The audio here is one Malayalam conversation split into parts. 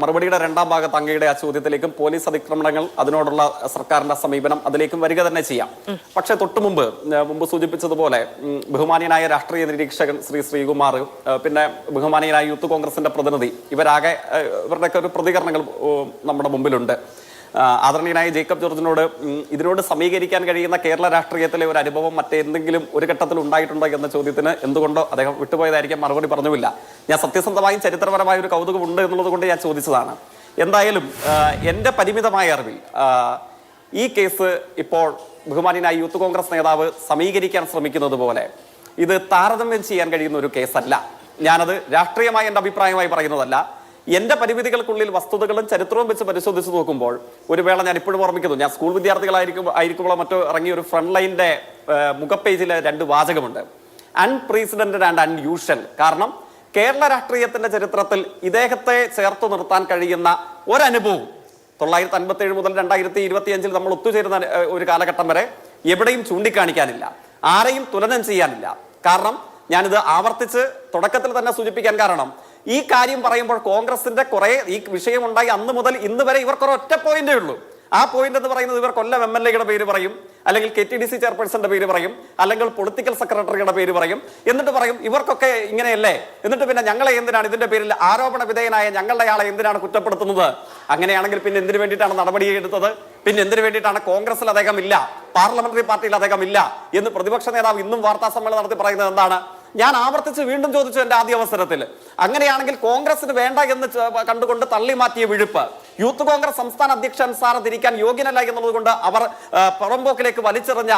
മറുപടിയുടെ രണ്ടാം ഭാഗത്ത് അങ്ങയുടെ ആ ചോദ്യത്തിലേക്കും പോലീസ് അതിക്രമണങ്ങൾ അതിനോടുള്ള സർക്കാരിന്റെ സമീപനം അതിലേക്കും വരിക തന്നെ ചെയ്യാം. പക്ഷേ തൊട്ടു മുമ്പ് മുമ്പ് സൂചിപ്പിച്ചതുപോലെ ബഹുമാനിയനായ രാഷ്ട്രീയ നിരീക്ഷകൻ ശ്രീ ശ്രീകുമാർ പിന്നെ ബഹുമാനീയനായ യൂത്ത് കോൺഗ്രസിന്റെ പ്രതിനിധി ഇവരാകെ ഇവരുടെയൊക്കെ ഒരു പ്രതികരണങ്ങൾ നമ്മുടെ മുമ്പിലുണ്ട്. ആദരണീയനായ ജേക്കബ് ജോർജിനോട് ഇതിനോട് സമീകരിക്കാൻ കഴിയുന്ന കേരള രാഷ്ട്രീയത്തിലെ ഒരു അനുഭവം മറ്റെന്തെങ്കിലും ഒരു ഘട്ടത്തിൽ ഉണ്ടായിട്ടുണ്ടോ എന്ന ചോദ്യത്തിന് എന്തുകൊണ്ടോ അദ്ദേഹം വിട്ടുപോയതായിരിക്കും മറുപടി പറഞ്ഞുമില്ല. ഞാൻ സത്യസന്ധമായും ചരിത്രപരമായ ഒരു കൗതുകം ഉണ്ട് എന്നുള്ളത് കൊണ്ട് ഞാൻ ചോദിച്ചതാണ്. എന്തായാലും എന്റെ പരിമിതമായ അറിവിൽ ഈ കേസ് ഇപ്പോൾ ബഹുമാനിയായ യൂത്ത് കോൺഗ്രസ് നേതാവ് സമീകരിക്കാൻ ശ്രമിക്കുന്നത് പോലെ ഇത് താരതമ്യം ചെയ്യാൻ കഴിയുന്ന ഒരു കേസല്ല. ഞാനത് രാഷ്ട്രീയമായ എന്റെ അഭിപ്രായമായി പറയുന്നതല്ല. എന്റെ പരിമിതികൾക്കുള്ളിൽ വസ്തുതകളും ചരിത്രവും വെച്ച് പരിശോധിച്ച് നോക്കുമ്പോൾ ഒരു വേള ഞാൻ ഇപ്പോഴും ഓർമ്മിക്കുന്നു. ഞാൻ സ്കൂൾ വിദ്യാർത്ഥികളായിരിക്കും ആയിരിക്കുമ്പോൾ മറ്റോ ഇറങ്ങിയ ഒരു ഫ്രണ്ട് ലൈന്റെ മുഖപ്പേജിലെ രണ്ട് വാചകമുണ്ട്. അൺപ്രീസിഡന്റഡ് ആൻഡ് അൺയൂഷ്വൽ കാരണം കേരള രാഷ്ട്രീയത്തിന്റെ ചരിത്രത്തിൽ ഇദ്ദേഹത്തെ ചേർത്ത് നിർത്താൻ കഴിയുന്ന ഒരനുഭവം തൊള്ളായിരത്തി അൻപത്തി ഏഴ് മുതൽ രണ്ടായിരത്തി ഇരുപത്തി അഞ്ചിൽ നമ്മൾ ഒത്തുചേരുന്ന ഒരു കാലഘട്ടം വരെ എവിടെയും ചൂണ്ടിക്കാണിക്കാനില്ല. ആരെയും തുലനം ചെയ്യാനില്ല. കാരണം ഞാനിത് ആവർത്തിച്ച് തുടക്കത്തിൽ തന്നെ സൂചിപ്പിക്കാൻ കാരണം ഈ കാര്യം പറയുമ്പോൾ കോൺഗ്രസിന്റെ കുറെ ഈ വിഷയമുണ്ടായി അന്ന് മുതൽ ഇന്ന് വരെ ഇവർക്ക് ഒറ്റ പോയിന്റേ ഉള്ളൂ. ആ പോയിന്റ് എന്ന് പറയുന്നത് ഇവർ കൊല്ലം എം എൽ എയുടെ പേര് പറയും അല്ലെങ്കിൽ കെ ടി ഡി സി ചെയർപേഴ്സന്റെ പേര് പറയും അല്ലെങ്കിൽ പൊളിറ്റിക്കൽ സെക്രട്ടറിയുടെ പേര് പറയും. എന്നിട്ട് പറയും ഇവർക്കൊക്കെ ഇങ്ങനെയല്ലേ? എന്നിട്ട് പിന്നെ ഞങ്ങളെ എന്തിനാണ് ഇതിന്റെ പേരിൽ ആരോപണ വിധേയനായ ഞങ്ങളുടെ ആളെ എന്തിനാണ് കുറ്റപ്പെടുത്തുന്നത്? അങ്ങനെയാണെങ്കിൽ പിന്നെ എന്തിനു വേണ്ടിയിട്ടാണ് നടപടി എടുത്തത്? പിന്നെ എന്തിനു വേണ്ടിയിട്ടാണ് കോൺഗ്രസിൽ അദ്ദേഹം ഇല്ല? പാർലമെന്ററി പാർട്ടിയിൽ അദ്ദേഹം ഇല്ല? എന്ന് പ്രതിപക്ഷ നേതാവ് ഇന്നും വാർത്താ സമ്മേളനം നടത്തി പറയുന്നത് എന്താണ്? ഞാൻ ആവർത്തിച്ച് വീണ്ടും ചോദിച്ചു എന്റെ ആദ്യ അവസരത്തിൽ. അങ്ങനെയാണെങ്കിൽ കോൺഗ്രസിന് വേണ്ട എന്ന് കണ്ടുകൊണ്ട് തള്ളി മാറ്റിയ വിഴുപ്പ്. യൂത്ത് കോൺഗ്രസ് സംസ്ഥാന അധ്യക്ഷൻ സാറ് തിരിക്കാൻ യോഗ്യനല്ല എന്നുള്ളതുകൊണ്ട് അവർ പുറംപോക്കിലേക്ക് വലിച്ചെറിഞ്ഞ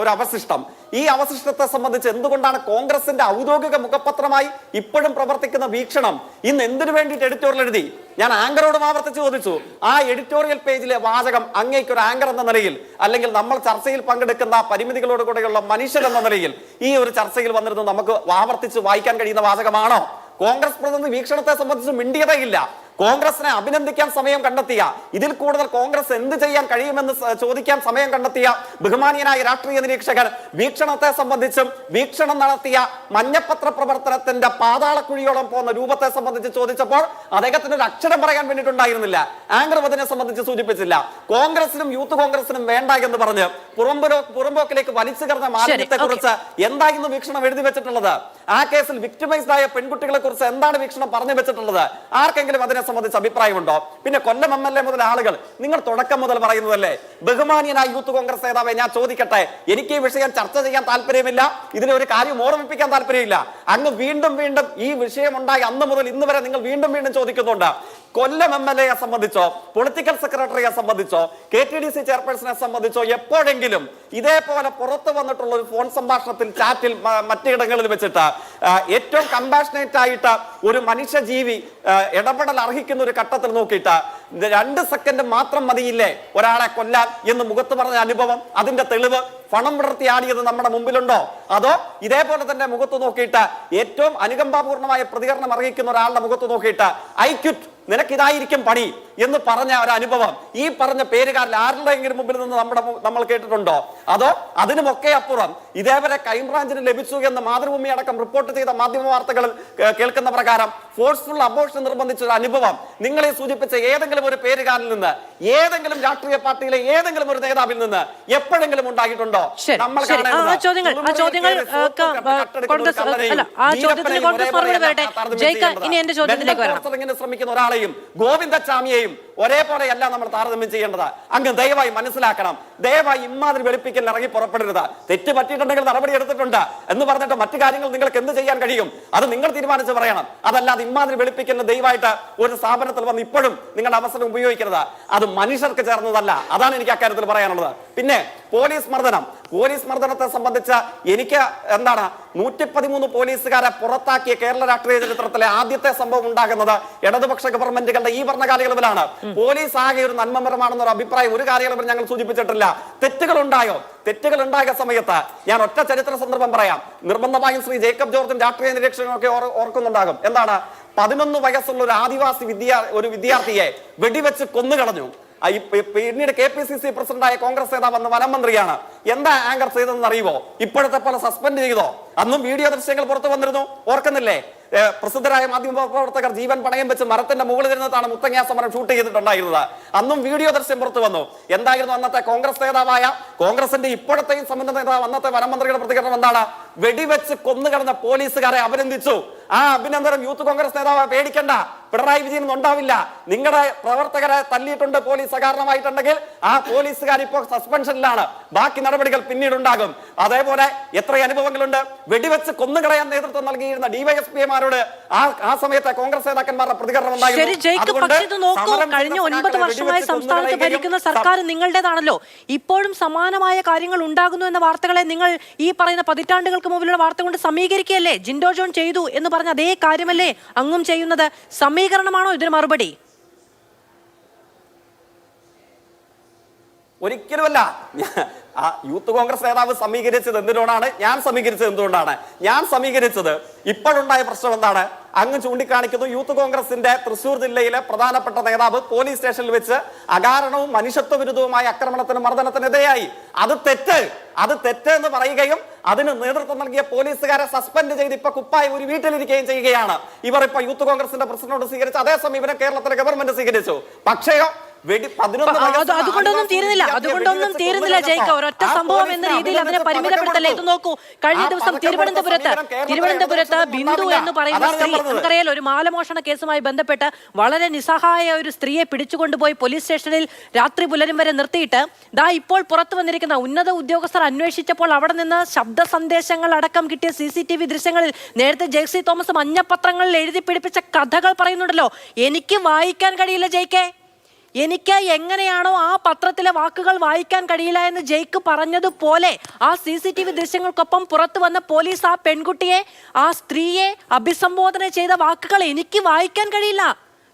ഒരു അവശിഷ്ടം. ഈ അവശിഷ്ടത്തെ സംബന്ധിച്ച് എന്തുകൊണ്ടാണ് കോൺഗ്രസിന്റെ ഔദ്യോഗിക മുഖപത്രമായി ഇപ്പോഴും പ്രവർത്തിക്കുന്ന വീക്ഷണം? ഇന്ന് എന്തിനു വേണ്ടിയിട്ട് എഡിറ്റോറിയൽ എഴുതി? ഞാൻ ആങ്കറോടും ആവർത്തിച്ച് ചോദിച്ചു ആ എഡിറ്റോറിയൽ പേജിലെ വാചകം അങ്ങേക്ക് ഒരു ആങ്കർ എന്ന നിലയിൽ അല്ലെങ്കിൽ നമ്മൾ ചർച്ചയിൽ പങ്കെടുക്കുന്ന പരിമിതികളോട് കൂടെയുള്ള മനുഷ്യൻ എന്ന നിലയിൽ ഈ ഒരു ചർച്ചയിൽ വന്നിരുന്നു നമുക്ക് ആവർത്തിച്ച് വായിക്കാൻ കഴിയുന്ന വാചകമാണോ? കോൺഗ്രസ് പ്രതിനിധി വീക്ഷണത്തെ സംബന്ധിച്ച് മിണ്ടിയതേയില്ല. കോൺഗ്രസിനെ അഭിനന്ദിക്കാൻ സമയം കണ്ടെത്തിയ ഇതിൽ കൂടുതൽ കോൺഗ്രസ് എന്ത് ചെയ്യാൻ കഴിയുമെന്ന് ചോദിക്കാൻ സമയം കണ്ടെത്തിയ ബഹുമാനീയനായ രാഷ്ട്രീയ നിരീക്ഷകർ വീക്ഷണത്തെ സംബന്ധിച്ചും വീക്ഷണം നടത്തിയ മഞ്ഞപ്പത്ര പ്രവർത്തനത്തിന്റെ പാതാളക്കുഴിയോളം പോകുന്ന രൂപത്തെ സംബന്ധിച്ച് ചോദിച്ചപ്പോൾ അദ്ദേഹത്തിന് ഒരു അക്ഷരം പറയാൻ വേണ്ടിയിട്ടുണ്ടായിരുന്നില്ല. ആങ്കർ വധനെ സംബന്ധിച്ച് സൂചിപ്പിച്ചില്ല. കോൺഗ്രസിനും യൂത്ത് കോൺഗ്രസിനും വേണ്ട എന്ന് പറഞ്ഞ് പുറമ്പോ പുറമ്പോക്കിലേക്ക് വലിച്ചു കടന്ന മാധ്യമത്തെ കുറിച്ച് എന്തായിരുന്നു വീക്ഷണം എഴുതി വെച്ചിട്ടുള്ളത്? ആ കേസിൽ വിക്ടിമൈസ്ഡ് ആയ പെൺകുട്ടികളെ കുറിച്ച് എന്താണ് വീക്ഷണം പറഞ്ഞു വെച്ചിട്ടുള്ളത്? ആർക്കെങ്കിലും അതിനെ സംബന്ധിച്ച് അഭിപ്രായമുണ്ടോ? പിന്നെ കൊല്ലം എം എൽ എ മുതൽ ആളുകൾ നിങ്ങൾ തുടക്കം മുതൽ പറയുന്നതല്ലേ? ബഹുമാനിയനായ യൂത്ത് കോൺഗ്രസ് നേതാവെ ഞാൻ ചോദിക്കട്ടെ എനിക്ക് ഈ വിഷയം ചർച്ച ചെയ്യാൻ താല്പര്യമില്ല ഇതിനെ ഒരു കാര്യം ഓർമ്മിപ്പിക്കാൻ താല്പര്യമില്ല. അങ്ങ് വീണ്ടും വീണ്ടും ഈ വിഷയം ഉണ്ടായി അന്ന് മുതൽ ഇന്ന് വരെ നിങ്ങൾ വീണ്ടും വീണ്ടും ചോദിക്കുന്നുണ്ട്. കൊല്ലം എം എൽ എയെ സംബന്ധിച്ചോ പൊളിറ്റിക്കൽ സെക്രട്ടറിയെ സംബന്ധിച്ചോ കെ ടി ഡി സി ചെയർപേഴ്സണെ സംബന്ധിച്ചോ എപ്പോഴെങ്കിലും ഇതേപോലെ പുറത്തു വന്നിട്ടുള്ള ഒരു ഫോൺ സംഭാഷണത്തിൽ ചാറ്റിൽ മറ്റിടങ്ങളിൽ വെച്ചിട്ട് ഏറ്റവും കമ്പാഷനേറ്റ് ആയിട്ട് ഒരു മനുഷ്യജീവി ഇടപെടൽ അർഹിക്കുന്ന ഒരു ഘട്ടത്തിൽ നോക്കിയിട്ട് രണ്ട് സെക്കൻഡ് മാത്രം മതിയില്ലേ? ഒരാളെ കൊല്ലാൻ എന്ന് മുഖത്ത് പറഞ്ഞ അനുഭവം അതിന്റെ തെളിവ് പണം വിടർത്തി ആടിയത് നമ്മുടെ മുമ്പിലുണ്ടോ? അതോ ഇതേപോലെ തന്നെ മുഖത്ത് നോക്കിയിട്ട് ഏറ്റവും അനുകമ്പാപൂർണമായ പ്രതികരണം അർഹിക്കുന്ന ഒരാളുടെ മുഖത്ത് നോക്കിയിട്ട് ഐക്യുറ്റ് നിനക്കിതായിരിക്കും പണി. എന്ന് പറഞ്ഞ ഒരു അനുഭവം. ഈ പറഞ്ഞ പേരുകാരിൽ ആരുടെയെങ്കിലും മുമ്പിൽ നിന്ന് നമ്മുടെ നമ്മൾ കേട്ടിട്ടുണ്ടോ? അതോ അതിനുമൊക്കെ അപ്പുറം ഇതേവരെ ക്രൈംബ്രാഞ്ചിന് ലഭിച്ചു എന്ന് മാതൃഭൂമി അടക്കം റിപ്പോർട്ട് ചെയ്ത മാധ്യമ വാർത്തകളിൽ കേൾക്കുന്ന പ്രകാരം ഫോഴ്സ്ഫുൾ അബോഷൻ നിർബന്ധിച്ച ഒരു അനുഭവം. നിങ്ങളെ സൂചിപ്പിച്ച ഏതെങ്കിലും ഒരു പേരുകാരിൽ നിന്ന് ഏതെങ്കിലും രാഷ്ട്രീയ പാർട്ടിയിലെ ഏതെങ്കിലും ഒരു നേതാവിൽ നിന്ന് എപ്പോഴെങ്കിലും ഉണ്ടായിട്ടുണ്ടോ? നമ്മൾ ചോദ്യങ്ങൾ ആ ചോദ്യങ്ങൾ കോൺഗ്രസ് അല്ല ആ ചോദ്യത്തിന് കോൺഗ്രസ് മറുപടി പറയട്ടെ ജയിക്ക ഇനി എന്റെ ചോദ്യത്തിലേക്ക് വരണം. ശ്രമിക്കുന്ന ഒരാളെയും olayım. ഒരേപോലെയല്ല നമ്മൾ താരതമ്യം ചെയ്യേണ്ടത്. അങ്ങ് ദയവായി മനസ്സിലാക്കണം. ദയവായി ഇമാതിരി വെളുപ്പിക്കൽ ഇറങ്ങി പുറപ്പെടരുത്. തെറ്റ് പറ്റിയിട്ടുണ്ടെങ്കിൽ നടപടി എടുത്തിട്ടുണ്ട് എന്ന് പറഞ്ഞിട്ട് മറ്റു കാര്യങ്ങൾ നിങ്ങൾക്ക് എന്ത് ചെയ്യാൻ കഴിയും? അത് നിങ്ങൾ തീരുമാനിച്ച് പറയണം. അതല്ലാതെ ഇമാതിരി വെളുപ്പിക്കലിന് ദയവായിട്ട് ഒരു സ്ഥാപനത്തിൽ വന്ന് ഇപ്പോഴും നിങ്ങളുടെ അവസരം ഉപയോഗിക്കരുത്. അത് മനുഷ്യർക്ക് ചേർന്നതല്ല. അതാണ് എനിക്ക് അക്കാര്യത്തിൽ പറയാനുള്ളത്. പിന്നെ പോലീസ് മർദ്ദനം. പോലീസ് മർദ്ദനത്തെ സംബന്ധിച്ച് എനിക്ക് എന്താണ് നൂറ്റി പതിമൂന്ന് പോലീസുകാരെ പുറത്താക്കിയ കേരള രാഷ്ട്രീയ ചരിത്രത്തിലെ ആദ്യത്തെ സംഭവം ഉണ്ടാകുന്നത് ഇടതുപക്ഷ ഗവൺമെന്റുകളുടെ ഈ ഭരണകാലയളവിലാണ്. പോലീസ് ആകെ ഒരു നന്മമരമാണെന്നൊരു അഭിപ്രായം ഒരു കാലയളവിൽ ഞങ്ങൾ സൂചിപ്പിച്ചിട്ടില്ല. തെറ്റുകൾ ഉണ്ടായോ തെറ്റുകൾ ഉണ്ടായ സമയത്ത് ഞാൻ ഒറ്റ ചരിത്ര സന്ദർഭം പറയാം. നിർബന്ധമായും ശ്രീ ജേക്കബ് ജോർജും രാഷ്ട്രീയ നിരീക്ഷകനൊക്കെ ഓർക്കുന്നുണ്ടാകും. എന്താണ്? പതിനൊന്ന് വയസ്സുള്ള ഒരു ആദിവാസി വിദ്യാ ഒരു വിദ്യാർത്ഥിയെ വെടിവെച്ച് കൊന്നുകളഞ്ഞു. പിന്നീട് കെ പി സി സി പ്രസിഡന്റായ കോൺഗ്രസ് നേതാവ് വനം മന്ത്രിയാണ്. എന്താ ആങ്കർ ചെയ്തതെന്ന് അറിയുമോ? ഇപ്പോഴത്തെ പോലെ സസ്പെൻഡ് ചെയ്തോ? അന്നും വീഡിയോ ദൃശ്യങ്ങൾ പുറത്തു വന്നിരുന്നു. ഓർക്കുന്നില്ലേ? പ്രസിദ്ധരായ മാധ്യമ പ്രവർത്തകർ ജീവൻ പണയം വെച്ച് മരത്തിന്റെ മുകളിൽ ഇരുന്നിട്ടാണ് മുത്തങ്ങ സമരം ഷൂട്ട് ചെയ്തിട്ടുണ്ടായിരുന്നത്. അന്നും വീഡിയോ ദൃശ്യം പുറത്തു വന്നു. എന്തായിരുന്നു അന്നത്തെ കോൺഗ്രസ് നേതാവായ കോൺഗ്രസിന്റെ ഇപ്പോഴത്തെയും സംബന്ധ നേതാവ് അന്നത്തെ വനമന്ത്രിയുടെ പ്രതികരണം എന്താണ്? വെടിവെച്ച് കൊന്നുകിടന്ന പോലീസുകാരെ അഭിനന്ദിച്ചു. ആ അഭിനന്ദനം യൂത്ത് കോൺഗ്രസ് നേതാവ് പേടിക്കണ്ട. പിണറായി വിജയൻ ഉണ്ടാവില്ല. നിങ്ങളുടെ പ്രവർത്തകരെ തല്ലിയിട്ടുണ്ട് പോലീസ് അകാരണമായിട്ടുണ്ടെങ്കിൽ ആ പോലീസുകാർ ഇപ്പോൾ സസ്പെൻഷനിലാണ് ബാക്കി നടപടികൾ പിന്നീടുണ്ടാകും. അതേപോലെ എത്ര അനുഭവങ്ങളുണ്ട്? വെടിവെച്ച് കൊന്നുകളയാൻ നേതൃത്വം നൽകിയിരുന്ന ഡിവൈഎസ്പിമാരോട് ആ ആ സമയത്തെ കോൺഗ്രസ് നേതാക്കന്മാരുടെ പ്രതികരണം ഉണ്ടായിരുന്നു. കഴിഞ്ഞ ഒൻപത് വർഷമായി സംസ്ഥാനത്ത് ഭരിക്കുന്ന സർക്കാർ നിങ്ങളുടേതാണല്ലോ. ഇപ്പോഴും സമാനമായ കാര്യങ്ങൾ ഉണ്ടാകുന്നു എന്ന വാർത്തകളെ നിങ്ങൾ ഈ പറയുന്ന പതിറ്റാണ്ടുകൾക്ക് മുമ്പിലുള്ള വാർത്ത കൊണ്ട് സമീകരിക്കുകയല്ലേ? ജിൻഡോ ജോൺ ചെയ്തു എന്ന് പറഞ്ഞ അതേ കാര്യമല്ലേ അങ്ങും ചെയ്യുന്നത്? സമീകരണമാണോ ഇതിന് മറുപടി? ഒരിക്കലുമല്ല. ആ യൂത്ത് കോൺഗ്രസ് നേതാവ് സമീകരിച്ചത് എന്തിനോടാണ്? ഞാൻ സമീകരിച്ചത് എന്തുകൊണ്ടാണ്? ഞാൻ സമീകരിച്ചത് ഇപ്പോഴുണ്ടായ പ്രശ്നം എന്താണ്? അങ്ങ് ചൂണ്ടിക്കാണിക്കുന്നു യൂത്ത് കോൺഗ്രസിന്റെ തൃശൂർ ജില്ലയിലെ പ്രധാനപ്പെട്ട നേതാവ് പോലീസ് സ്റ്റേഷനിൽ വെച്ച് അകാരണവും മനുഷ്യത്വ വിരുദ്ധവുമായ ആക്രമണത്തിന് മർദ്ദനത്തിനെതിരെയായി അത് തെറ്റ്. അത് തെറ്റ് എന്ന് പറയുകയും അതിന് നേതൃത്വം നൽകിയ പോലീസുകാരെ സസ്പെൻഡ് ചെയ്ത് ഇപ്പൊ കുപ്പായി ഒരു വീട്ടിലിരിക്കുകയും ചെയ്യുകയാണ്. ഇവർ ഇപ്പൊ യൂത്ത് കോൺഗ്രസിന്റെ പ്രസിഡന്റോട് സ്വീകരിച്ചു അതേസമയം ഇവരെ കേരളത്തിലെ ഗവൺമെന്റ് സ്വീകരിച്ചു. പക്ഷേയോ അതുകൊണ്ടൊന്നും തീരുന്നില്ല. അതുകൊണ്ടൊന്നും തീരുന്നില്ല ജയിക്ക. ഒരൊറ്റ സംഭവം എന്ന രീതിയിൽ അതിനെ പരിമിതപ്പെടുത്തല്ല ഇത് നോക്കൂ. കഴിഞ്ഞ ദിവസം തിരുവനന്തപുരത്ത് തിരുവനന്തപുരത്ത് ബിന്ദു എന്ന് പറയുന്ന സ്ത്രീ നമുക്കറിയാൽ നമുക്കറിയാലോ ഒരു മാലമോഷണ കേസുമായി ബന്ധപ്പെട്ട് വളരെ നിസ്സഹായ ഒരു സ്ത്രീയെ പിടിച്ചുകൊണ്ടുപോയി പോലീസ് സ്റ്റേഷനിൽ രാത്രി പുലരും വരെ നിർത്തിയിട്ട് ദാ ഇപ്പോൾ പുറത്തു വന്നിരിക്കുന്ന ഉന്നത ഉദ്യോഗസ്ഥർ അന്വേഷിച്ചപ്പോൾ അവിടെ നിന്ന് ശബ്ദ സന്ദേശങ്ങൾ അടക്കം കിട്ടിയ സി സി ടി വി ദൃശ്യങ്ങളിൽ നേരത്തെ ജെക്സി തോമസ് മഞ്ഞപത്രങ്ങളിൽ എഴുതി പിടിപ്പിച്ച കഥകൾ പറയുന്നുണ്ടല്ലോ. എനിക്ക് വായിക്കാൻ കഴിയില്ല ജയിക്കേ എനിക്ക് എങ്ങനെയാണോ ആ പത്രത്തിലെ വാക്കുകൾ വായിക്കാൻ കഴിയില്ല എന്ന് ജയ്ക്ക് പറഞ്ഞതുപോലെ ആ സി സി ടി വി ദൃശ്യങ്ങൾക്കൊപ്പം പുറത്തു വന്ന പോലീസ് ആ പെൺകുട്ടിയെ ആ സ്ത്രീയെ അഭിസംബോധന ചെയ്ത വാക്കുകൾ എനിക്ക് വായിക്കാൻ കഴിയില്ല.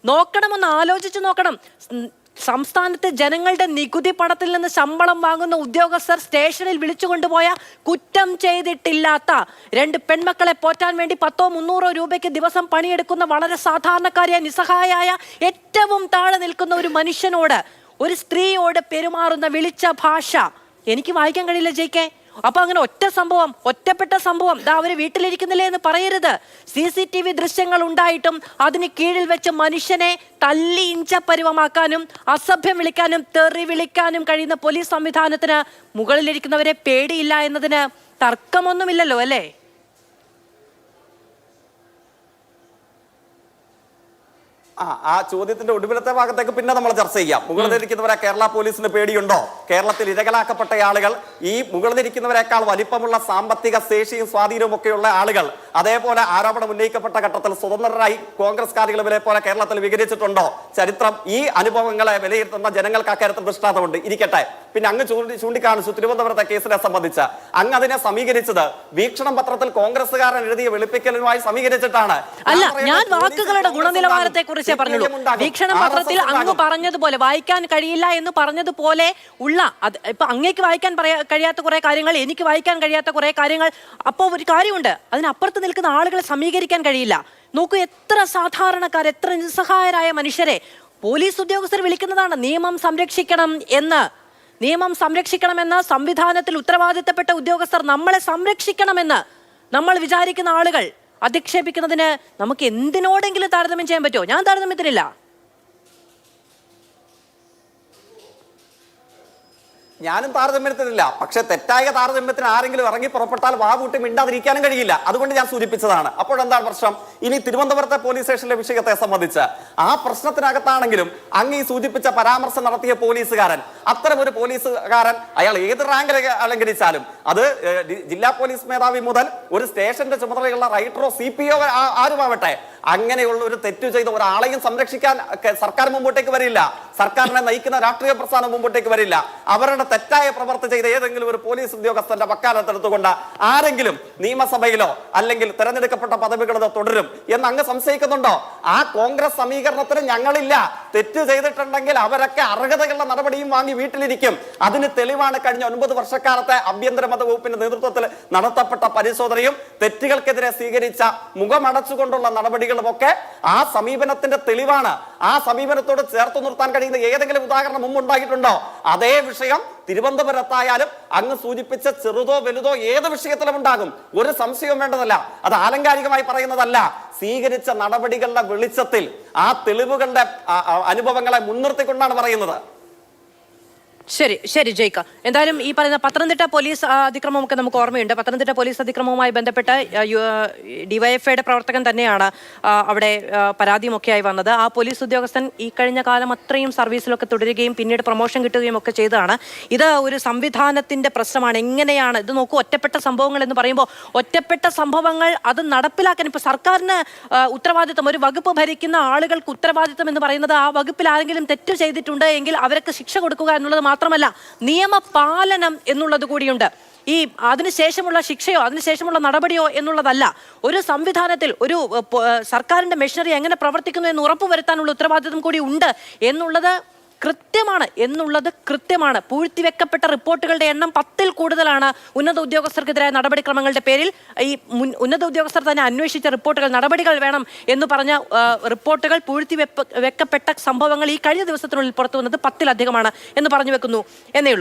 നോക്കണമെന്ന് ആലോചിച്ച് നോക്കണം. സംസ്ഥാനത്തെ ജനങ്ങളുടെ നികുതി പണത്തിൽ നിന്ന് ശമ്പളം വാങ്ങുന്ന ഉദ്യോഗസ്ഥർ സ്റ്റേഷനിൽ വിളിച്ചു കൊണ്ടുപോയ കുറ്റം ചെയ്തിട്ടില്ലാത്ത രണ്ട് പെൺമക്കളെ പോറ്റാൻ വേണ്ടി പത്തോ മുന്നൂറോ രൂപയ്ക്ക് ദിവസം പണിയെടുക്കുന്ന വളരെ സാധാരണക്കാരിയായ നിസ്സഹായായ ഏറ്റവും താഴെ നിൽക്കുന്ന ഒരു മനുഷ്യനോട് ഒരു സ്ത്രീയോട് പെരുമാറുന്ന വിളിച്ച ഭാഷ. എനിക്ക് വായിക്കാൻ കഴിയില്ല ജയിക്കേ അപ്പൊ അങ്ങനെ ഒറ്റ സംഭവം ഒറ്റപ്പെട്ട സംഭവം. ദാ അവർ വീട്ടിലിരിക്കുന്നില്ലേ എന്ന് പറയരുത്. സി സി ടി വി ദൃശ്യങ്ങൾ ഉണ്ടായിട്ടും അതിന് കീഴിൽ വെച്ച് മനുഷ്യനെ തല്ലി ഇഞ്ച പരുവമാക്കാനും അസഭ്യം വിളിക്കാനും തെറി വിളിക്കാനും കഴിയുന്ന പോലീസ് സംവിധാനത്തിന് മുകളിലിരിക്കുന്നവരെ പേടിയില്ല എന്നതിന് തർക്കമൊന്നുമില്ലല്ലോ അല്ലേ? ആ ആ ചോദ്യത്തിന്റെ ഒടുവിലത്തെ ഭാഗത്തേക്ക് പിന്നെ നമ്മൾ ചർച്ച ചെയ്യാം. മുകളിലിരിക്കുന്നവരെ കേരള പോലീസിന് പേടിയുണ്ടോ? കേരളത്തിൽ ഇരകളാക്കപ്പെട്ട ആളുകൾ ഈ മുകളിലിരിക്കുന്നവരെക്കാൾ വലിപ്പമുള്ള സാമ്പത്തിക ശേഷിയും സ്വാധീനവും ഒക്കെയുള്ള ആളുകൾ അതേപോലെ ആരോപണം ഉന്നയിക്കപ്പെട്ട ഘട്ടത്തിൽ സ്വതന്ത്രരായി കോൺഗ്രസ്കാരികൾ ഇവരെ പോലെ കേരളത്തിൽ വികരിച്ചിട്ടുണ്ടോ ചരിത്രം ഈ അനുഭവങ്ങളെ വിലയിരുത്തുന്ന ജനങ്ങൾക്ക് അക്കാര്യത്തിൽ ദൃഷ്ടാന്തമുണ്ട്. ഇരിക്കട്ടെ. പിന്നെ അങ്ങ് ചൂണ്ടി ചൂണ്ടിക്കാണിച്ചു തിരുവനന്തപുരത്തെ കേസിനെ സംബന്ധിച്ച്. അങ്ങ് അതിനെ സമീകരിച്ചത് വീക്ഷണം പത്രത്തിൽ കോൺഗ്രസ്സുകാരൻ എഴുതിയ വെളുപ്പിക്കലുമായി സമീകരിച്ചിട്ടാണ്. അല്ല ഞാൻ വാക്കുകളുടെ ഗുണനിലവാരത്തെ കുറിച്ചേ CPM പറഞ്ഞുള്ളൂ. വീക്ഷണ പത്രത്തിൽ അങ്ങ് പറഞ്ഞതുപോലെ വായിക്കാൻ കഴിയില്ല എന്ന് പറഞ്ഞതുപോലെ ഉള്ള അത് ഇപ്പൊ അങ്ങേക്ക് വായിക്കാൻ പറയാ കഴിയാത്ത കുറെ കാര്യങ്ങൾ എനിക്ക് വായിക്കാൻ കഴിയാത്ത കുറെ കാര്യങ്ങൾ. അപ്പോൾ ഒരു കാര്യമുണ്ട്. അതിനപ്പുറത്ത് നിൽക്കുന്ന ആളുകളെ സമീകരിക്കാൻ കഴിയില്ല. നോക്കൂ എത്ര സാധാരണക്കാർ എത്ര നിസ്സഹായരായ മനുഷ്യരെ പോലീസ് ഉദ്യോഗസ്ഥർ വിളിക്കുന്നതാണ് നിയമം സംരക്ഷിക്കണം എന്ന്. നിയമം സംരക്ഷിക്കണമെന്ന് സംവിധാനത്തിൽ ഉത്തരവാദിത്തപ്പെട്ട ഉദ്യോഗസ്ഥർ നമ്മളെ സംരക്ഷിക്കണമെന്ന് നമ്മൾ വിചാരിക്കുന്ന ആളുകൾ. അധിക്ഷേപിക്കുന്നതിന് നമുക്ക് എന്തിനോടെങ്കിലും താരതമ്യം ചെയ്യാൻ പറ്റുമോ? ഞാൻ താരതമ്യത്തിനില്ല ഞാനും താരതമ്യത്തിനില്ല പക്ഷെ തെറ്റായ താരതമ്യത്തിന് ആരെങ്കിലും ഇറങ്ങി പുറപ്പെട്ടാൽ വാവൂട്ടി മിണ്ടാതിരിക്കാനും കഴിയില്ല. അതുകൊണ്ട് ഞാൻ സൂചിപ്പിച്ചതാണ്. അപ്പോൾ എന്താണ് പ്രശ്നം? ഇനി തിരുവനന്തപുരത്തെ പോലീസ് സ്റ്റേഷനിലെ വിഷയത്തെ സംബന്ധിച്ച് ആ പ്രശ്നത്തിനകത്താണെങ്കിലും അങ്ങ് ഈ സൂചിപ്പിച്ച പരാമർശം നടത്തിയ പോലീസുകാരൻ അത്തരം ഒരു പോലീസുകാരൻ അയാൾ ഏത് റാങ്കിൽ അലങ്കരിച്ചാലും അത് ജില്ലാ പോലീസ് മേധാവി മുതൽ ഒരു സ്റ്റേഷന്റെ ചുമതലയുള്ള റൈറ്ററോ സി പി ഒ ആരുമാവട്ടെ അങ്ങനെയുള്ള ഒരു തെറ്റു ചെയ്ത ഒരാളെയും സംരക്ഷിക്കാൻ സർക്കാർ മുമ്പോട്ടേക്ക് വരില്ല. സർക്കാരിനെ നയിക്കുന്ന രാഷ്ട്രീയ പ്രസ്ഥാനം മുമ്പോട്ടേക്ക് വരില്ല. അവരുടെ തെറ്റായ പ്രവർത്തി ചെയ്ത ഏതെങ്കിലും ഒരു പോലീസ് ഉദ്യോഗസ്ഥന്റെ വക്കാലത്തെടുത്തുകൊണ്ട് ആരെങ്കിലും നിയമസഭയിലോ അല്ലെങ്കിൽ തെരഞ്ഞെടുക്കപ്പെട്ട പദവികളിലോ തുടരും എന്ന് അങ്ങ് സംശയിക്കുന്നുണ്ടോ? ആ കോൺഗ്രസ് സമീകരണത്തിന് ഞങ്ങളില്ല. തെറ്റ് ചെയ്തിട്ടുണ്ടെങ്കിൽ അവരൊക്കെ അർഹതകളുടെ നടപടിയും വാങ്ങി വീട്ടിലിരിക്കും. അതിന് തെളിവാണ് കഴിഞ്ഞ ഒൻപത് വർഷക്കാലത്തെ ആഭ്യന്തര മത വകുപ്പിന്റെ നേതൃത്വത്തിൽ നടത്തപ്പെട്ട പരിശോധനയും തെറ്റുകൾക്കെതിരെ സ്വീകരിച്ച മുഖമടച്ചുകൊണ്ടുള്ള നടപടികളും ഒക്കെ ആ സമീപനത്തിന്റെ തെളിവാണ്. ആ സമീപനത്തോട് ചേർത്ത് നിർത്താൻ കഴിയുന്ന ഏതെങ്കിലും ഉദാഹരണം മുമ്പ് ഉണ്ടായിട്ടുണ്ടോ? അതേ വിഷയം തിരുവനന്തപുരത്തായാലും അങ്ങ് സൂചിപ്പിച്ച ചെറുതോ വലുതോ ഏത് വിഷയത്തിലും ഉണ്ടാകും. ഒരു സംശയവും വേണ്ടതല്ല. അത് ആലങ്കാരികമായി പറയുന്നതല്ല. സ്വീകരിച്ച നടപടികളുടെ വെളിച്ചത്തിൽ ആ തെളിവുകളുടെ അനുഭവങ്ങളെ മുൻനിർത്തിക്കൊണ്ടാണ് പറയുന്നത്. ശരി ശരി ജയിക്ക. എന്തായാലും ഈ പറയുന്ന പത്തനംതിട്ട പോലീസ് അതിക്രമമൊക്കെ നമുക്ക് ഓർമ്മയുണ്ട്. പത്തനംതിട്ട പോലീസ് അതിക്രമവുമായി ബന്ധപ്പെട്ട് ഡിവൈഎഫ്ഐയുടെ പ്രവർത്തകൻ തന്നെയാണ് അവിടെ പരാതിയുമൊക്കെയായി വന്നത്. ആ പോലീസ് ഉദ്യോഗസ്ഥൻ ഈ കഴിഞ്ഞ കാലം അത്രയും സർവീസിലൊക്കെ തുടരുകയും പിന്നീട് പ്രൊമോഷൻ കിട്ടുകയും ഒക്കെ ചെയ്തതാണ്. ഇത് ഒരു സംവിധാനത്തിന്റെ പ്രശ്നമാണ്. എങ്ങനെയാണ് ഇത് നോക്കൂ ഒറ്റപ്പെട്ട സംഭവങ്ങൾ എന്ന് പറയുമ്പോൾ ഒറ്റപ്പെട്ട സംഭവങ്ങൾ അത് നടപ്പിലാക്കാൻ ഇപ്പോൾ സർക്കാരിന് ഉത്തരവാദിത്വം ഒരു വകുപ്പ് ഭരിക്കുന്ന ആളുകൾക്ക് ഉത്തരവാദിത്വം എന്ന് പറയുന്നത് ആ വകുപ്പിൽ ആരെങ്കിലും തെറ്റ് ചെയ്തിട്ടുണ്ട് എങ്കിൽ അവർക്ക് ശിക്ഷ കൊടുക്കുക എന്നുള്ളത് മാത്രമല്ല നിയമപാലനം എന്നുള്ളത് കൂടിയുണ്ട്. ഈ അതിനുശേഷമുള്ള ശിക്ഷയോ അതിനുശേഷമുള്ള നടപടിയോ എന്നുള്ളതല്ല. ഒരു സംവിധാനത്തിൽ ഒരു സർക്കാരിന്റെ മെഷീനറി എങ്ങനെ പ്രവർത്തിക്കുന്നു എന്ന് ഉറപ്പുവരുത്താനുള്ള ഉത്തരവാദിത്വം കൂടി ഉണ്ട് എന്നുള്ളത് കൃത്യമാണ് എന്നുള്ളത് കൃത്യമാണ്. പൂഴ്ത്തിവെക്കപ്പെട്ട റിപ്പോർട്ടുകളുടെ എണ്ണം പത്തിൽ കൂടുതലാണ്. ഉന്നത ഉദ്യോഗസ്ഥർക്കെതിരായ നടപടിക്രമങ്ങളുടെ പേരിൽ ഈ ഉന്നത ഉദ്യോഗസ്ഥർ തന്നെ അന്വേഷിച്ച റിപ്പോർട്ടുകൾ നടപടികൾ വേണം എന്ന് പറഞ്ഞ റിപ്പോർട്ടുകൾ പൂഴ്ത്തി വെക്കപ്പെട്ട സംഭവങ്ങൾ ഈ കഴിഞ്ഞ ദിവസത്തിനുള്ളിൽ പുറത്തു വന്നത് പത്തിലധികമാണ് എന്ന് പറഞ്ഞു വെക്കുന്നു. എന്നേ ഉള്ളൂ.